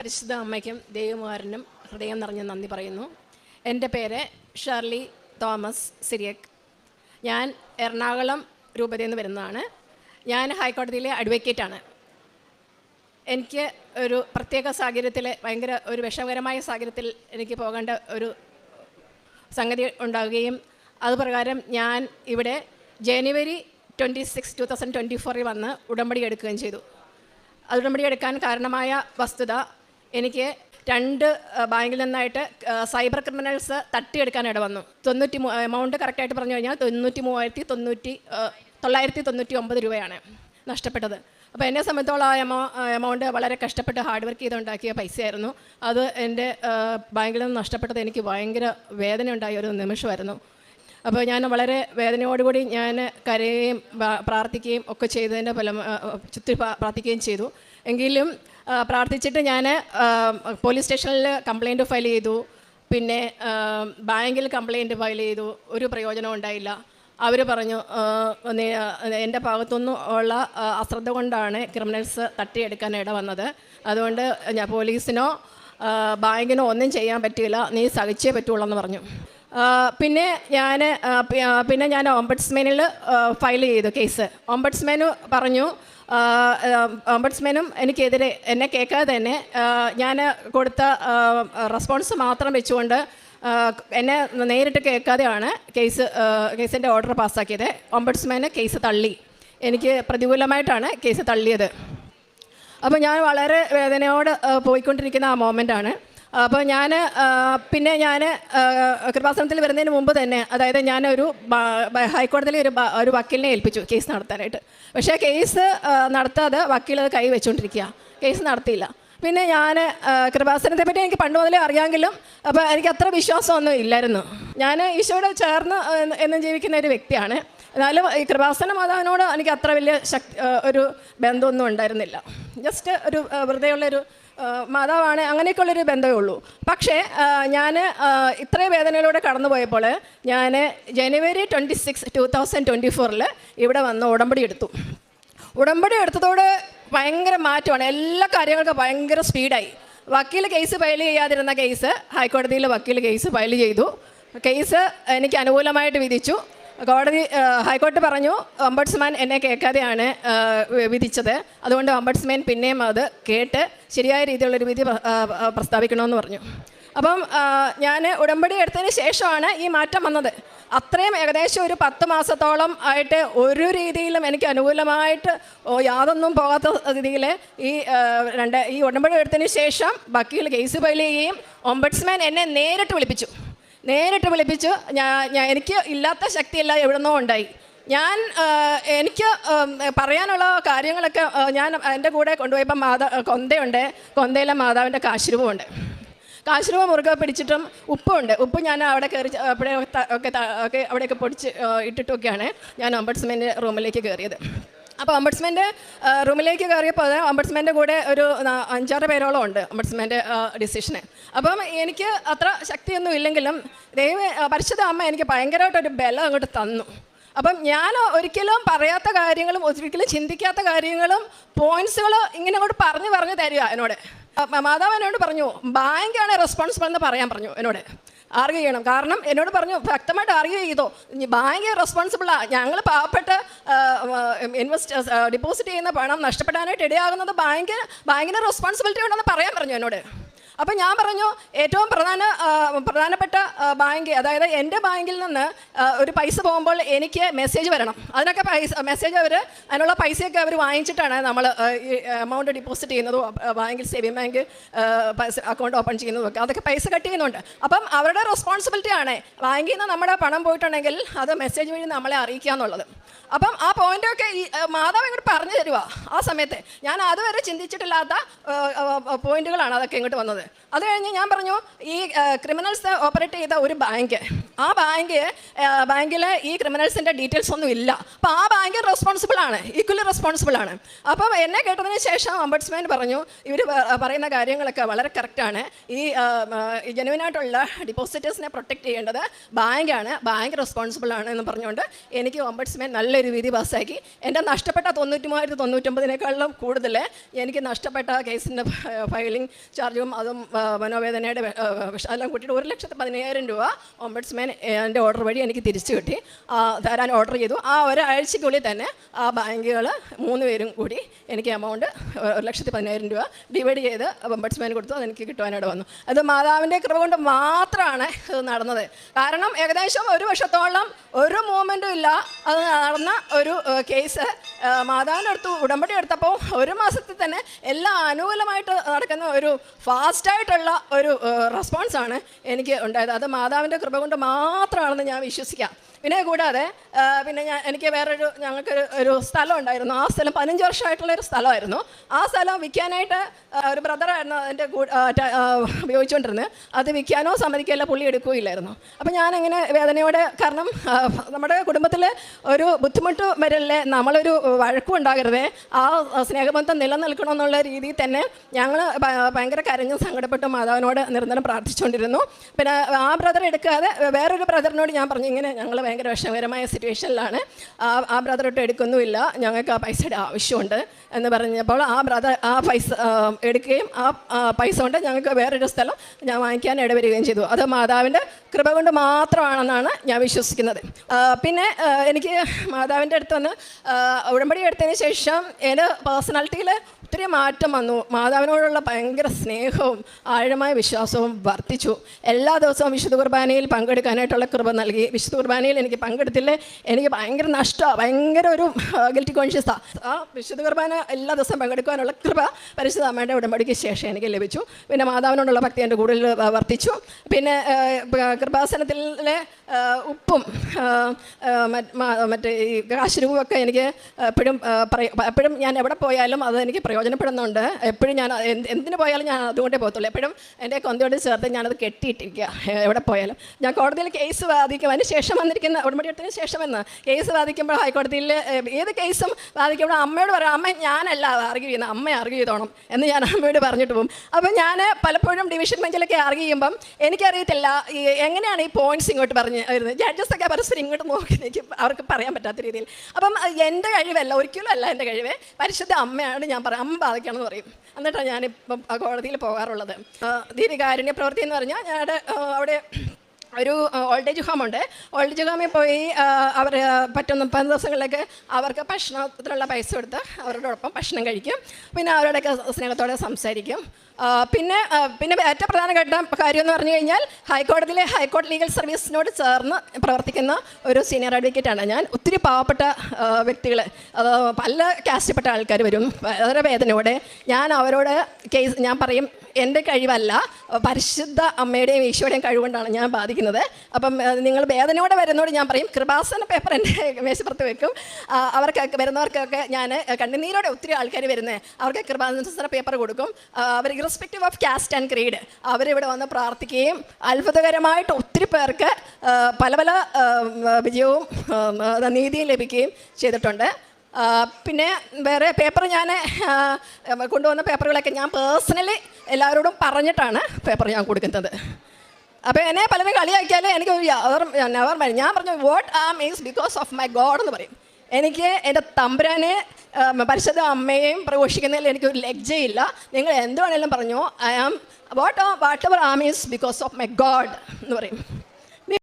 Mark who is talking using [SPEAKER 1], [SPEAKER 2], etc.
[SPEAKER 1] പരിശുദ്ധ അമ്മയ്ക്കും ദൈവകുമാരനും ഹൃദയം നിറഞ്ഞ നന്ദി പറയുന്നു. എന്റെ പേര് ഷർലി തോമസ് സിരിയക്. ഞാൻ എറണാകുളം രൂപതയിൽ നിന്ന് വരുന്നതാണ്. ഞാൻ ഹൈക്കോടതിയിലെ അഡ്വക്കേറ്റാണ് എനിക്ക് ഒരു പ്രത്യേക സാഹചര്യത്തിൽ ഭയങ്കര ഒരു വിഷമകരമായ സാഹചര്യത്തിൽ എനിക്ക് പോകേണ്ട ഒരു സംഗതി ഉണ്ടാവുകയും അതുപ്രകാരം ഞാൻ ഇവിടെ January twenty six two thousand twenty ഫോറിൽ വന്ന് ഉടമ്പടി എടുക്കുകയും ചെയ്തു. അത് ഉടമ്പടി എടുക്കാൻ കാരണമായ വസ്തുത എനിക്ക് രണ്ട് ബാങ്കിൽ നിന്നായിട്ട് സൈബർ ക്രിമിനൽസ് തട്ടിയെടുക്കാൻ ഇട വന്നു തൊണ്ണൂറ്റി എമൗണ്ട് കറക്റ്റായിട്ട് പറഞ്ഞു കഴിഞ്ഞാൽ തൊണ്ണൂറ്റി മൂവായിരത്തി തൊണ്ണൂറ്റി തൊള്ളായിരത്തി തൊണ്ണൂറ്റി ഒമ്പത് രൂപയാണ് നഷ്ടപ്പെട്ടത്. അപ്പോൾ എന്നെ സംബന്ധിച്ചോളം ആ എമൗ എമൗണ്ട് വളരെ കഷ്ടപ്പെട്ട് ഹാർഡ് വർക്ക് ചെയ്തുണ്ടാക്കിയ പൈസയായിരുന്നു. അത് എന്റെ ബാങ്കിൽ നിന്ന് നഷ്ടപ്പെട്ടത് എനിക്ക് ഭയങ്കര വേദന ഉണ്ടായ ഒരു നിമിഷമായിരുന്നു. അപ്പോൾ ഞാൻ വളരെ വേദനയോടുകൂടി ഞാൻ കരയുകയും പ്രാർത്ഥിക്കുകയും ഒക്കെ ചെയ്തതിന്റെ ഫലം ചുറ്റി പ്രാർത്ഥിക്കുകയും ചെയ്തു. എങ്കിലും പ്രാർത്ഥിച്ചിട്ട് ഞാൻ പോലീസ് സ്റ്റേഷനിൽ കംപ്ലൈന്റ് ഫയൽ ചെയ്തു. പിന്നെ ബാങ്കിൽ കംപ്ലൈന്റ് ഫയൽ ചെയ്തു. ഒരു പ്രയോജനം ഉണ്ടായില്ല. അവർ പറഞ്ഞു എന്റെ ഭാഗത്തുനിന്നും ഉള്ള അശ്രദ്ധ കൊണ്ടാണ് ക്രിമിനൽസ് തട്ടിയെടുക്കാൻ ഇട വന്നത്. അതുകൊണ്ട് ഞാൻ പോലീസിനോ ബാങ്കിനോ ഒന്നും ചെയ്യാൻ പറ്റില്ല നീ സഹിച്ചേ പറ്റുള്ളൂ എന്ന് പറഞ്ഞു. പിന്നെ ഞാൻ പിന്നെ ഞാൻ ഓംബഡ്സ്മാനിൽ ഫയൽ ചെയ്തു കേസ്. ഓംബഡ്സ്മാന് പറഞ്ഞു ഓംബഡ്സ്മാനും എനിക്കെതിരെ എന്നെ കേൾക്കാതെ തന്നെ ഞാൻ കൊടുത്ത റെസ്പോൺസ് മാത്രം വെച്ചുകൊണ്ട് എന്നെ നേരിട്ട് കേൾക്കാതെയാണ് കേസ് കേസിന്റെ ഓർഡർ പാസ്സാക്കിയത് ഓംബഡ്സ്മാന് കേസ് തള്ളി. എനിക്ക് പ്രതികൂലമായിട്ടാണ് കേസ് തള്ളിയത്. അപ്പോൾ ഞാൻ വളരെ വേദനയോട് പോയിക്കൊണ്ടിരിക്കുന്ന ആ മോമെന്റാണ് അപ്പോൾ ഞാൻ പിന്നെ ഞാൻ കൃപാസനത്തിൽ വരുന്നതിന് മുമ്പ് തന്നെ അതായത് ഞാനൊരു ഹൈക്കോടതിയിൽ ഒരു ഒരു വക്കീലിനെ ഏൽപ്പിച്ചു കേസ് നടത്താനായിട്ട്. പക്ഷേ കേസ് നടത്താതെ വക്കീൽ അത് കൈ വെച്ചുകൊണ്ടിരിക്കുക കേസ് നടത്തിയില്ല. പിന്നെ ഞാൻ കൃപാസനത്തെ പറ്റി എനിക്ക് പണ്ട് മുതലേ അറിയാമെങ്കിലും അപ്പോൾ എനിക്ക് അത്ര വിശ്വാസമൊന്നും ഇല്ലായിരുന്നു. ഞാൻ ഈശോയോട് ചേർന്ന് എന്ന് ജീവിക്കുന്ന ഒരു വ്യക്തിയാണ്. എന്നാലും ഈ കൃപാസന മാതാവിനോട് എനിക്ക് അത്ര വലിയ ശക്തി ഒരു ബന്ധമൊന്നും ഉണ്ടായിരുന്നില്ല. ജസ്റ്റ് ഒരു വെറുതെയുള്ളൊരു മാതാവാണ് അങ്ങനെയൊക്കെയുള്ളൊരു ബന്ധമേ ഉള്ളൂ. പക്ഷേ ഞാൻ ഇത്രയും വേദനയിലൂടെ കടന്നു പോയപ്പോൾ ഞാൻ January twenty six two thousand twenty ഫോറിൽ ഇവിടെ വന്ന് ഉടമ്പടി എടുത്തു. ഉടമ്പടി എടുത്തതോടെ ഭയങ്കര മാറ്റമാണ്. എല്ലാ കാര്യങ്ങൾക്കും ഭയങ്കര സ്പീഡായി. വക്കീൽ കേസ് ഫയൽ ചെയ്യാതിരുന്ന കേസ് ഹൈക്കോടതിയിൽ വക്കീൽ കേസ് ഫയൽ ചെയ്തു. കേസ് എനിക്ക് അനുകൂലമായിട്ട് വിധിച്ചു. കോടതി ഹൈക്കോടതി പറഞ്ഞു ഒമ്പഡ്സ്മാൻ എന്നെ കേൾക്കാതെയാണ് വിധിച്ചത്. അതുകൊണ്ട് ഒമ്പഡ്സ്മാൻ പിന്നെയും അത് കേട്ട് ശരിയായ രീതിയിലുള്ളൊരു വിധി പ്രസ്താവിക്കണമെന്ന് പറഞ്ഞു. അപ്പം ഞാൻ ഉടമ്പടി എടുത്തതിന് ശേഷമാണ് ഈ മാറ്റം വന്നത്. അത്രയും ഏകദേശം ഒരു പത്ത് മാസത്തോളം ആയിട്ട് ഒരു രീതിയിലും എനിക്ക് അനുകൂലമായിട്ട് യാതൊന്നും പോകാത്ത രീതിയിൽ ഈ രണ്ട് ഈ ഉടമ്പടി എടുത്തതിന് ശേഷം വക്കീൽ കേസ് ഫയൽ ചെയ്യുകയും ഒമ്പഡ്സ്മാൻ എന്നെ നേരിട്ട് വിളിപ്പിച്ചു. നേരിട്ട് വിളിപ്പിച്ചു. ഞാൻ എനിക്ക് ഇല്ലാത്ത ശക്തിയല്ല എവിടുന്നോ ഉണ്ടായി. ഞാൻ എനിക്ക് പറയാനുള്ള കാര്യങ്ങളൊക്കെ ഞാൻ എന്റെ കൂടെ കൊണ്ടുപോയപ്പോൾ മാതാ കൊന്തയുണ്ട്. കൊന്തയിലെ മാതാവിന്റെ കാശുരൂപമുണ്ട്. കാശുരൂപ മുറുകെ പിടിച്ചിട്ടും ഉപ്പുണ്ട്. ഉപ്പ് ഞാൻ അവിടെ കയറി അവിടെ ഒക്കെ അവിടെയൊക്കെ പൊടിച്ച് ഇട്ടിട്ടൊക്കെയാണ് ഞാൻ ഒമ്പഡ്സ്മെന്റെ റൂമിലേക്ക് കയറിയത്. അപ്പോൾ അംബഡ്സ്മെന്റെ റൂമിലേക്ക് കയറിയപ്പോൾ അംബഡ്സ്മെന്റെ കൂടെ ഒരു അഞ്ചാറ് പേരോളം ഉണ്ട് അംബഡ്സ്മെന്റെ ഡിസിഷന്. അപ്പം എനിക്ക് അത്ര ശക്തിയൊന്നും ഇല്ലെങ്കിലും ദൈവ പരിശുദ്ധ അമ്മ എനിക്ക് ഭയങ്കരമായിട്ടൊരു ബലം അങ്ങോട്ട് തന്നു. അപ്പം ഞാൻ ഒരിക്കലും പറയാത്ത കാര്യങ്ങളും ഒരിക്കലും ചിന്തിക്കാത്ത കാര്യങ്ങളും പോയിന്റ്സുകൾ ഇങ്ങനെ അങ്ങോട്ട് പറഞ്ഞു പറഞ്ഞു തരിക എന്നോട്. മാതാവ് എന്നോട് പറഞ്ഞു ബാങ്കാണ് റെസ്പോൺസിബിൾ എന്ന് പറയാൻ പറഞ്ഞു എന്നോട്. ആർഗ്യ ചെയ്യണം. കാരണം എന്നോട് പറഞ്ഞു വ്യക്തമായിട്ട് ആർഗ്യ ചെയ്തോ. ഭയങ്കര റെസ്പോൺസിബിളാണ് ഞങ്ങൾ പാവപ്പെട്ട ഇൻവെസ്റ്റ് ഡിപ്പോസിറ്റ് ചെയ്യുന്ന പണം നഷ്ടപ്പെടാനായിട്ട് ഇടയാകുന്നത് ബാങ്ക് ബാങ്കിന്റെ റെസ്പോൺസിബിലിറ്റി ഉണ്ടെന്ന് പറയാൻ പറഞ്ഞു എന്നോട്. അപ്പം ഞാൻ പറഞ്ഞു ഏറ്റവും പ്രധാന പ്രധാനപ്പെട്ട ബാങ്ക് അതായത് എന്റെ ബാങ്കിൽ നിന്ന് ഒരു പൈസ പോകുമ്പോൾ എനിക്ക് മെസ്സേജ് വരണം. അതിനൊക്കെ പൈസ മെസ്സേജ് അവർ അതിനുള്ള പൈസയൊക്കെ അവർ വാങ്ങിച്ചിട്ടാണ് നമ്മൾ എമൗണ്ട് ഡിപ്പോസിറ്റ് ചെയ്യുന്നതും ബാങ്കിൽ സേവിങ് ബാങ്ക് അക്കൗണ്ട് ഓപ്പൺ ചെയ്യുന്നതും അതൊക്കെ പൈസ കട്ട് ചെയ്യുന്നുണ്ട്. അപ്പം അവരുടെ റെസ്പോൺസിബിലിറ്റി ആണ് ബാങ്കിൽ നിന്ന് നമ്മുടെ പണം പോയിട്ടുണ്ടെങ്കിൽ അത് മെസ്സേജ് വഴി നമ്മളെ അറിയിക്കുക എന്നുള്ളത്. അപ്പം ആ പോയിന്റൊക്കെ ഈ മാതാവ് ഇങ്ങോട്ട് പറഞ്ഞു തരുവാ. ആ സമയത്ത് ഞാൻ അതുവരെ ചിന്തിച്ചിട്ടില്ലാത്ത പോയിന്റുകളാണ് അതൊക്കെ ഇങ്ങോട്ട് വന്നത്. അത് കഴിഞ്ഞ് ഞാൻ പറഞ്ഞു ഈ ക്രിമിനൽസ് ഓപ്പറേറ്റ് ചെയ്ത ഒരു ബാങ്ക് ആ ബാങ്ക് ബാങ്കിൽ ഈ ക്രിമിനൽസിന്റെ ഡീറ്റെയിൽസ് ഒന്നും ഇല്ല. അപ്പോൾ ആ ബാങ്ക് റെസ്പോൺസിബിൾ ആണ് ഈക്വലി റെസ്പോൺസിബിൾ ആണ്. അപ്പം എന്നെ കേട്ടതിന് ശേഷം അംബഡ്സ്മാൻ പറഞ്ഞു ഇവർ പറയുന്ന കാര്യങ്ങളൊക്കെ വളരെ കറക്റ്റാണ് ഈ ജനുവിനായിട്ടുള്ള ഡിപ്പോസിറ്റേഴ്സിനെ പ്രൊട്ടക്റ്റ് ചെയ്യേണ്ടത് ബാങ്കാണ് ബാങ്ക് റെസ്പോൺസിബിൾ ആണ് എന്ന് പറഞ്ഞുകൊണ്ട് എനിക്ക് അംബഡ്സ്മാൻ നല്ലൊരു വിധി പാസ്സാക്കി. എന്റെ നഷ്ടപ്പെട്ട തൊണ്ണൂറ്റി മൂവായിരത്തി തൊണ്ണൂറ്റൊമ്പതിനേക്കാളും കൂടുതൽ എനിക്ക് നഷ്ടപ്പെട്ട കേസിന്റെ ഫയലിംഗ് ചാർജും അതും മനോവേദനയുടെ വിഷാദം കൂട്ടിയിട്ട് ഒരു ലക്ഷത്തി പതിനയ്യായിരം രൂപ ഓംബഡ്സ്മാൻ എന്റെ ഓർഡർ വഴി എനിക്ക് തിരിച്ചു കിട്ടി. തരാൻ ഓർഡർ ചെയ്തു. ആ ഒരാഴ്ചയ്ക്കുള്ളിൽ തന്നെ ആ ബാങ്കുകൾ മൂന്ന് പേരും കൂടി എനിക്ക് എമൗണ്ട് ഒരു ലക്ഷത്തി പതിനായിരം രൂപ ഡിവൈഡ് ചെയ്ത് ഓംബഡ്സ്മാൻ കൊടുത്തു. അതെനിക്ക് കിട്ടുവാനായിട്ട് വന്നു. അത് മാതാവിന്റെ കൃപ കൊണ്ട് മാത്രമാണ് ഇത് നടന്നത്. കാരണം ഏകദേശം ഒരു വർഷത്തോളം ഒരു മൂവ്മെന്റും ഇല്ല. അത് നടന്ന ഒരു കേസ് മാതാവിന്റെ അടുത്ത് ഉടമ്പടി എടുത്തപ്പോൾ ഒരു മാസത്തിൽ തന്നെ എല്ലാം അനുകൂലമായിട്ട് നടക്കുന്ന ഒരു ഫാസ്റ്റായിട്ടുള്ള ഒരു റെസ്പോൺസാണ് എനിക്ക് ഉണ്ടായത്. അത് മാതാവിന്റെ കൃപ കൊണ്ട് മാത്രമാണെന്ന് ഞാൻ വിശ്വസിക്കാം. പിന്നെ കൂടാതെ പിന്നെ ഞാൻ എനിക്ക് വേറൊരു ഞങ്ങൾക്കൊരു ഒരു സ്ഥലം ഉണ്ടായിരുന്നു. ആ സ്ഥലം പതിനഞ്ച് വർഷമായിട്ടുള്ള ഒരു സ്ഥലമായിരുന്നു. ആ സ്ഥലം വിൽക്കാനായിട്ട് ഒരു ബ്രദറായിരുന്നു അതിന്റെ ഉപയോഗിച്ചുകൊണ്ടിരുന്നത്. അത് വിൽക്കാനോ സമ്മതിക്കാനോ പുള്ളി എടുക്കുകയില്ലായിരുന്നു. അപ്പം ഞാനിങ്ങനെ വേദനയോടെ കാരണം നമ്മുടെ കുടുംബത്തിൽ ഒരു ബുദ്ധിമുട്ട് വരല്ലേ നമ്മളൊരു വഴക്കും ഉണ്ടാകരുതേ. ആ സ്നേഹബന്ധം നിലനിൽക്കണമെന്നുള്ള രീതിയിൽ തന്നെ ഞങ്ങൾ ഭയങ്കര കരഞ്ഞും സങ്കടപ്പെട്ടും മാതാവിനോട് നിരന്തരം പ്രാർത്ഥിച്ചുകൊണ്ടിരുന്നു. പിന്നെ ആ ബ്രദർ എടുക്കാതെ വേറൊരു ബ്രദറിനോട് ഞാൻ പറഞ്ഞു ഇങ്ങനെ ഞങ്ങൾ ഭയങ്കര വിഷമകരമായ സിറ്റുവേഷനിലാണ് ആ ആ ബ്രദർ ഒട്ട് എടുക്കുന്നുമില്ല. ഞങ്ങൾക്ക് ആ പൈസയുടെ ആവശ്യമുണ്ട്. എന്ന് പറഞ്ഞപ്പോൾ ആ ബ്രദർ ആ പൈസ എടുക്കുകയും ആ പൈസ കൊണ്ട് ഞങ്ങൾക്ക് വേറൊരു സ്ഥലം ഞാൻ വാങ്ങിക്കാൻ ഇടവരികയും ചെയ്തു. അത് മാതാവിന്റെ കൃപ കൊണ്ട് മാത്രമാണെന്നാണ് ഞാൻ വിശ്വസിക്കുന്നത്. പിന്നെ എനിക്ക് മാതാവിന്റെ അടുത്ത് വന്ന് ഉടമ്പടി എടുത്തതിന് ശേഷം എന്റെ പേഴ്സണാലിറ്റിയിൽ ഒത്തിരി മാറ്റം വന്നു. മാതാവിനോടുള്ള ഭയങ്കര സ്നേഹവും ആഴമായ വിശ്വാസവും വർദ്ധിച്ചു. എല്ലാ ദിവസവും വിശുദ്ധ കുർബാനയിൽ പങ്കെടുക്കാനായിട്ടുള്ള കൃപ നൽകി. വിശുദ്ധ കുർബാനയിൽ എനിക്ക് പങ്കെടുത്തില്ലേ? എനിക്ക് ഭയങ്കര നഷ്ടമാണ് ഭയങ്കര ഒരു ഗിൽറ്റി കോൺഷ്യസാണ് ആ. വിശുദ്ധ കുർബാന എല്ലാ ദിവസവും പങ്കെടുക്കാനുള്ള കൃപ പരിശുദ്ധ അമ്മയുടെ ഉടമ്പടിക്ക് ശേഷം എനിക്ക് ലഭിച്ചു. പിന്നെ മാതാവിനോടുള്ള ഭക്തി എന്റെ കൂടുതൽ വർദ്ധിച്ചു. പിന്നെ കൃപാസനത്തിലെ ഉപ്പും മറ്റ് ഈ കാശുരൂപമൊക്കെ എനിക്ക് എപ്പോഴും എപ്പോഴും ഞാൻ എവിടെ പോയാലും അത് എനിക്ക് പ്രയോജനപ്പെടുന്നുണ്ട്. എപ്പോഴും ഞാൻ എന്തിനു എന്ത് എന്തിന് പോയാലും ഞാൻ അതുകൊണ്ടേ പോകത്തുള്ളൂ. എപ്പോഴും എന്റെ കൊന്തയോട് ചേർത്ത് ഞാനത് കെട്ടിയിട്ടിരിക്കുക. എവിടെ പോയാലും. ഞാൻ കോടതിയിൽ കേസ് വാദിക്കും അതിന് ശേഷം വന്നിരിക്കുന്ന ഉടമ്പടി എടുത്തതിന് ശേഷം വന്ന് കേസ് വാദിക്കുമ്പോൾ ഹൈക്കോടതിയിൽ ഏത് കേസും വാദിക്കുമ്പോൾ അമ്മയോട് പറയാം അമ്മ ഞാനല്ല ആർഗ്യൂ ചെയ്യുന്നത്. അമ്മ ആർഗ്യൂ ചെയ്തോണം. എന്ന് ഞാൻ അമ്മയോട് പറഞ്ഞിട്ട് പോകും. അപ്പോൾ ഞാൻ പലപ്പോഴും ഡിവിഷൻ ബെഞ്ചിലൊക്കെ ആർഗ്യൂ ചെയ്യുമ്പം എനിക്കറിയത്തില്ല എങ്ങനെയാണ് ഈ പോയിന്റ്സ് ഇങ്ങോട്ട് പറഞ്ഞ് വരുന്നത്? ജഡ്ജസ് ഒക്കെ പരസ്പരം ഇങ്ങോട്ട് നോക്കി എനിക്ക് അവർക്ക് പറയാൻ പറ്റാത്ത രീതിയിൽ. അപ്പം എന്റെ കഴിവല്ല ഒരിക്കലും അല്ല എന്റെ കഴിവ്. പരിശുദ്ധ അമ്മയാണ് ഞാൻ പറയാം അമ്മ ബാധിക്കണമെന്ന് പറയും. എന്നിട്ടാണ് ഞാനിപ്പം കോടതിയിൽ പോകാറുള്ളത്. ധീരകാരുണ്യ പ്രവൃത്തി എന്ന് പറഞ്ഞാൽ ഞങ്ങളുടെ അവിടെ ഒരു ഓൾഡ് ഏജ് ഹോമുണ്ട്. ഓൾഡ് ഏജ് ഹോമിൽ പോയി അവർ പറ്റുന്ന പത്ത് ദിവസങ്ങളിലേക്ക് അവർക്ക് ഭക്ഷണത്തിനുള്ള പൈസ കൊടുത്ത് അവരോടൊപ്പം ഭക്ഷണം കഴിക്കും. പിന്നെ അവരോടൊക്കെ സ്നേഹത്തോടെ സംസാരിക്കും. പിന്നെ പിന്നെ ഏറ്റവും പ്രധാനപ്പെട്ട കാര്യം എന്ന് പറഞ്ഞു കഴിഞ്ഞാൽ ഹൈക്കോടതിയിലെ ഹൈക്കോടതി ലീഗൽ സർവീസിനോട് ചേർന്ന് പ്രവർത്തിക്കുന്ന ഒരു സീനിയർ അഡ്വക്കേറ്റാണ് ഞാൻ. ഒത്തിരി പാവപ്പെട്ട വ്യക്തികൾ പല കാസ്റ്റപ്പെട്ട ആൾക്കാർ വരും. വളരെ വേദനയോടെ ഞാൻ അവരോട് കേസ് ഞാൻ പറയും എന്റെ കഴിവല്ല പരിശുദ്ധ അമ്മയുടെയും ഈശോയുടെയും കഴിവുകൊണ്ടാണ് ഞാൻ ബാധിക്കുന്നത്. അപ്പം നിങ്ങൾ വേദനയോടെ വരുന്നോട് ഞാൻ പറയും കൃപാസന പേപ്പർ എന്റെ മേശപ്പുറത്ത് വെക്കും. അവർക്ക് വരുന്നവർക്കൊക്കെ ഞാൻ കണ്ണുനീരോടെ ഒത്തിരി ആൾക്കാർ വരുന്നത് അവർക്ക് കൃപാസന പേപ്പർ കൊടുക്കും. അവർ irrespective of caste and creed അവരിവിടെ വന്ന് പ്രാർത്ഥിക്കുകയും അത്ഭുതകരമായിട്ട് ഒത്തിരി പേർക്ക് പല പല വിജയവും നീതിയും ലഭിക്കുകയും ചെയ്തിട്ടുണ്ട്. പിന്നെ വേറെ പേപ്പർ ഞാൻ കൊണ്ടുവന്ന പേപ്പറുകളൊക്കെ ഞാൻ പേഴ്സണലി എല്ലാവരോടും പറഞ്ഞിട്ടാണ് പേപ്പർ ഞാൻ കൊടുക്കുന്നത്. അപ്പോൾ എന്നെ പലരും കളിയാക്കിയാൽ എനിക്ക് നെവർ മൈൻഡ് ഞാൻ പറഞ്ഞു വാട്ട് ആ means because of my God എന്ന് പറയും. എനിക്ക് എന്റെ തമ്പുരാനെ പരിശുദ്ധ അമ്മയെയും പ്രഘോഷിക്കുന്നതിൽ എനിക്കൊരു ലജ്ജയില്ല. നിങ്ങൾ എന്ത് വേണേലും പറഞ്ഞു I am what whatever am is because of my God എന്ന് പറയും.